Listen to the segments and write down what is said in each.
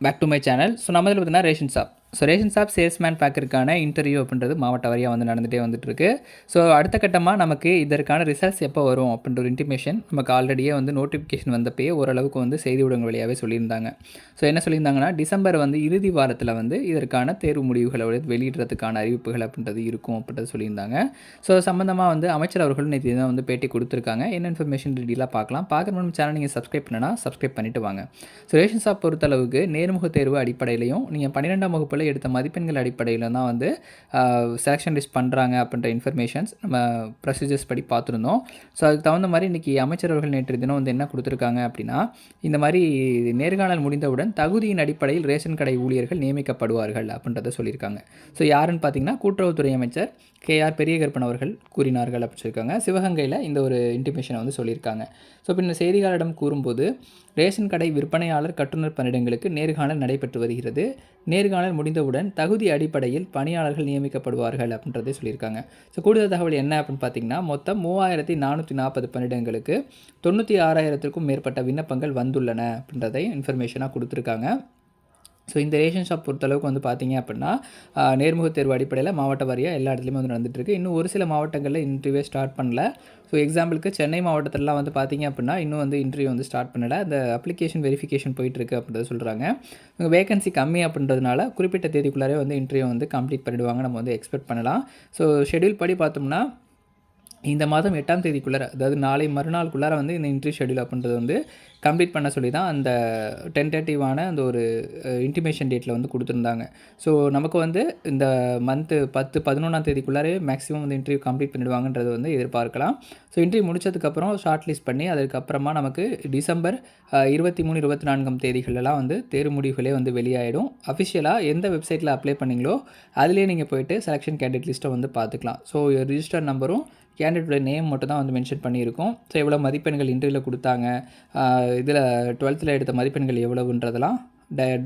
Back to my channel so நம்ம இதில் பார்த்தீங்கன்னா ration shop so ration shop salesman பேக்கருக்கான interview அப்படின்றது மாவட்ட வாரியாக வந்து நடந்துகிட்டே வந்துட்டுருக்கு. ஸோ அடுத்த கட்டமாக நமக்கு இதற்கான ரிசல்ட்ஸ் எப்போ வரும் அப்படின்ற ஒரு இன்டிமேஷன் நமக்கு ஆல்ரெடியே வந்து நோட்டிஃபிகேஷன் வந்தப்பயே ஓரளவுக்கு வந்து செய்தி ஊடகங்கள் வழியாகவே சொல்லியிருந்தாங்க. ஸோ என்ன சொல்லியிருந்தாங்கன்னா டிசம்பர் வந்து இறுதி வாரத்தில் வந்து இதற்கான தேர்வு முடிவுகளை வெளியிடுறதுக்கான அறிவிப்புகள் அப்படின்றது இருக்கும் அப்படின்றது சொல்லியிருந்தாங்க. ஸோ சம்மந்தமாக வந்து அமைச்சர் அவர்கள் நேற்று தான் வந்து பேட்டி கொடுத்துருக்காங்க. என்ன இன்ஃபர்மேஷன் டீலாக பார்க்கலாம். பார்க்குற மூலம் சேனல் நீங்கள் சப்ஸ்கிரைப் பண்ணனா சப்ஸ்கிரைப் பண்ணிவிட்டு வாங்க. ஸோ ரேஷன் ஷாப் பொறுத்தளவுக்கு நேர்முக தேர்வு அடிப்படையிலையும் நீங்கள் பன்னிரெண்டாம் வகுப்பில் எடுத்த மதிப்பெண்கள் அடிப்படையில் தான் வந்து செலெக்ஷன் லிஸ்ட் பண்ணுறாங்க அப்படின்ற இன்ஃபர்மேஷன்ஸ் நம்ம ப்ரொசீஜர்ஸ் படி பார்த்துருந்தோம். ஸோ அதுக்கு தகுந்த மாதிரி இன்றைக்கி அமைச்சரவர்கள் நேற்று தினம் வந்து என்ன கொடுத்துருக்காங்க அப்படின்னா இந்த மாதிரி நேர்காணல் முடிந்தவுடன் தகுதியின் அடிப்படையில் ரேஷன் கடை ஊழியர்கள் நியமிக்கப்படுவார்கள் அப்படின்றத சொல்லியிருக்காங்க. ஸோ யாருன்னு பார்த்தீங்கன்னா கூட்டுறவுத்துறை அமைச்சர் கே ஆர் பெரியகற்பன் அவர்கள் கூறினார்கள் அப்படின்னு சொல்லியிருக்காங்க. சிவகங்கையில் இந்த ஒரு இன்டிமேஷனை வந்து சொல்லியிருக்காங்க. ஸோ பின்னர் செய்தியாளரிடம் கூறும்போது ரேஷன் கடை விற்பனையாளர் கட்டுநர் பணியிடங்களுக்கு நேர்காணல் நடைபெற்று வருகிறது. நேர்காணல் முடி முடிந்தவுடன் தகுதி அடிப்படையில் பணியாளர்கள் நியமிக்கப்படுவார்கள் அப்படின்றதே சொல்லியிருக்காங்க. ஸோ கூடுதல் தகவல் என்ன அப்படின்னு பார்த்தீங்கன்னா மொத்தம் மூவாயிரத்தி நானூற்றி நாற்பது பணியிடங்களுக்கு தொண்ணூற்றி ஆறாயிரத்திற்கும் மேற்பட்ட விண்ணப்பங்கள் வந்துள்ளன அப்படின்றதை இன்ஃபர்மேஷனாக கொடுத்துருக்காங்க. ஸோ இந்த ரேஷன் ஷாப் பொறுத்தளவுக்கு வந்து பார்த்தீங்க அப்படின்னா நேர்முக தேர்வு அடிப்படையில் மாவட்ட வாரியாக எல்லா இடத்துலையுமே வந்து நடந்துட்டுருக்கு. இன்னும் ஒரு சில மாவட்டங்களில் இன்டர்வியூ ஸ்டார்ட் பண்ணல. ஸோ எக்ஸாம்பிளுக்கு சென்னை மாவட்டத்திலலாம் வந்து பார்த்தீங்க அப்படின்னா இன்னும் வந்து இன்டர்வியூ வந்து ஸ்டார்ட் பண்ணலை. அந்த அப்ளிகேஷன் வெரிஃபிகேஷன் போயிட்டுருக்கு அப்படின்றத சொல்கிறாங்க வேகன்சி கம்மி அப்படின்றதுனால குறிப்பிட்ட தேதிக்குள்ளாரே வந்து இன்டர்வியூ வந்து கம்ப்ளீட் பண்ணிடுவாங்க. நம்ம வந்து எக்ஸ்பெக்ட் பண்ணலாம். ஸோ ஷெடியூல் படி பார்த்தோம்னா இந்த மாதம் எட்டாம் தேதிக்குள்ளார அதாவது நாளை மறுநாளுக்குள்ளார வந்து இந்த இன்ட்ரி ஷெடியூல் அப்படின்றது வந்து கம்ப்ளீட் பண்ண சொல்லி தான் அந்த டென்டேட்டிவான அந்த ஒரு இன்டிமேஷன் டேட்டில் வந்து கொடுத்துருந்தாங்க. ஸோ நமக்கு வந்து இந்த மந்த்து பத்து பதினொன்றாம் தேதிக்குள்ளாரே மேக்ஸிமம் வந்து இன்டர்வியூ கம்ப்ளீட் பண்ணிடுவாங்கன்றது வந்து எதிர்பார்க்கலாம். ஸோ இன்டர்வியூ முடிச்சதுக்கப்புறம் ஷார்ட் லிஸ்ட் பண்ணி அதுக்கப்புறமா நமக்கு டிசம்பர் இருபத்தி மூணு இருபத்தி நான்காம் தேதிகளெல்லாம் வந்து தேர்வு முடிவுகளே வந்து வெளியாகிடும் அஃபிஷியலாக எந்த வெப்சைட்டில் அப்ளை பண்ணிங்களோ அதிலே நீங்கள் போயிட்டு செலெக்ஷன் கேண்டிடேட் லிஸ்ட்டை வந்து பார்த்துக்கலாம். ஸோ ரிஜிஸ்டர் நம்பரும் கேண்டிடேட்டோட நேம் மட்டும் தான் வந்து மென்ஷன் பண்ணியிருக்கோம். ஸோ எவ்வளோ மதிப்பெண்கள் இன்டர்வியூவில் கொடுத்தாங்க? இதில் டுவெல்த்தில் எடுத்த மதிப்பெண்கள் எவ்வளவுன்றதெல்லாம்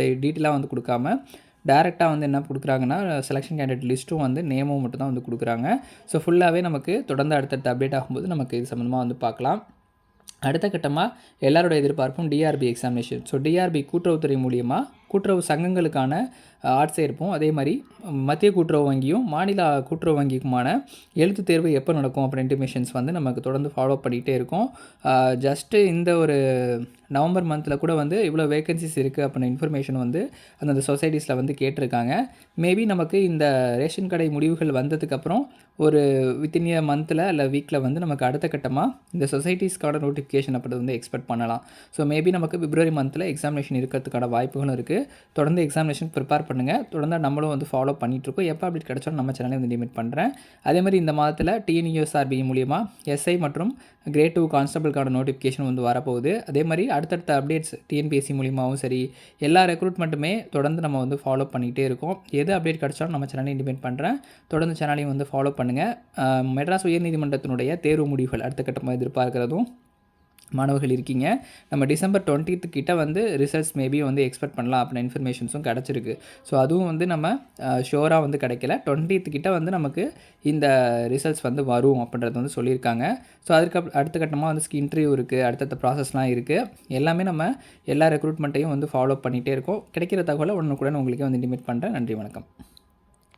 டீட்டெயிலாக வந்து கொடுக்காம டேரெக்டாக வந்து என்ன கொடுக்குறாங்கன்னா செலெக்ஷன் கேண்டிடேட் லிஸ்ட்டும் வந்து நேமும் மட்டும் தான் வந்து கொடுக்குறாங்க. ஸோ ஃபுல்லாகவே நமக்கு தொடர்ந்து அடுத்தடுத்து அப்டேட் ஆகும்போது நமக்கு இது சம்மந்தமாக வந்து பார்க்கலாம். அடுத்த கட்டமாக எல்லாரோட எதிர்பார்ப்பும் டிஆர்பி எக்ஸாமினேஷன் ஸோ டிஆர்பி கூட்டுறவுத்துறை மூலியமாக கூட்டுறவு சங்கங்களுக்கான ஆர்ட்ஸே இருப்போம் அதே மாதிரி மத்திய கூட்டுறவு வங்கியும் மாநில கூட்டுறவு வங்கிக்குமான எழுத்து தேர்வு எப்போ நடக்கும் அப்படின்ற மிஷன்ஸ் வந்து நமக்கு தொடர்ந்து ஃபாலோ பண்ணிகிட்டே இருக்கும். ஜஸ்ட்டு இந்த ஒரு நவம்பர் மந்தில் கூட வந்து இவ்வளோ வேகன்சிஸ் இருக்குது அப்படின்ற இன்ஃபர்மேஷன் வந்து அந்தந்த சொசைட்டிஸில் வந்து கேட்டிருக்காங்க. மேபி நமக்கு இந்த ரேஷன் கடை முடிவுகள் வந்ததுக்கப்புறம் ஒரு வித்தின் இயர் மந்தில் இல்லை வீக்கில் வந்து நமக்கு அடுத்த கட்டமாக இந்த சொசைட்டிஸ்க்கான நோட்டிஃபிகேஷன் அப்படி வந்து எக்ஸ்பெக்ட் பண்ணலாம். ஸோ மேபி நமக்கு பிப்ரவரி மந்தில் எக்ஸாமினேஷன் இருக்கிறதுக்கான வாய்ப்புகளும் இருக்குது தொடர்ந்து எக்ஸாமினேஷன் ப்ரிப்பேர் பண்ணுங்கள் தொடர்ந்து நம்மளும் வந்து ஃபாலோ பண்ணிகிட்ருக்கோம் எப்போ அப்டேட் கிடச்சாலும் நம்ம சேனலை வந்து லிமிட் பண்ணுறேன் அதே மாதிரி இந்த மாதத்தில் டிஎன்யூஎஸ்ஆர்பி மூலியமாக எஸ்ஐ மற்றும் கிரேட் டூ கான்ஸ்டபிள்கான நோட்டிஃபிகேஷன் வந்து வரப்போகுது. அதே மாதிரி அடுத்தடுத்த அப்டேட்ஸ் டிஎன்பிஎஸ்சி மூலியமாகவும் சரி எல்லா ரெக்ரூட்மெண்ட்டுமே தொடர்ந்து நம்ம வந்து ஃபாலோ பண்ணிகிட்டே இருக்கோம். எது அப்டேட் கிடச்சாலும் நம்ம சேனலை இண்டிபெண்ட் பண்ணுறேன் தொடர்ந்து சேனலையும் வந்து ஃபாலோ பண்ணுங்கள் மெட்ராஸ் உயர்நீதிமன்றத்தினுடைய தேர்வு முடிவுகள் அடுத்த கட்டமாக எதிர்பார்க்கிறதும் மாணவர்கள் இருக்கீங்க. நம்ம டிசம்பர் டுவெண்ட்டித்து கிட்ட வந்து ரிசல்ட்ஸ் மேபி வந்து எக்ஸ்பெக்ட் பண்ணலாம் அப்படின்னு இன்ஃபர்மேஷன்ஸும் கிடச்சிருக்கு. ஸோ அதுவும் வந்து நம்ம ஷோராக வந்து கிடைக்கல. டுவெண்ட்டித்து கிட்ட வந்து நமக்கு இந்த ரிசல்ட்ஸ் வந்து வரும் அப்படின்றது வந்து சொல்லியிருக்காங்க. ஸோ அதுக்கு அடுத்த கட்டமாக வந்து இன்டர்வியூ இருக்குது அடுத்தடுத்த ப்ராசஸ்லாம் இருக்குது எல்லாமே நம்ம எல்லா ரெக்ரூட்மெண்ட்டையும் வந்து ஃபாலோ பண்ணிகிட்டே இருக்கோம். கிடைக்கிற தகவலை உடனுக்குடன் உங்களுக்கே வந்து இன்டிமேட் பண்ணுறேன் நன்றி வணக்கம்.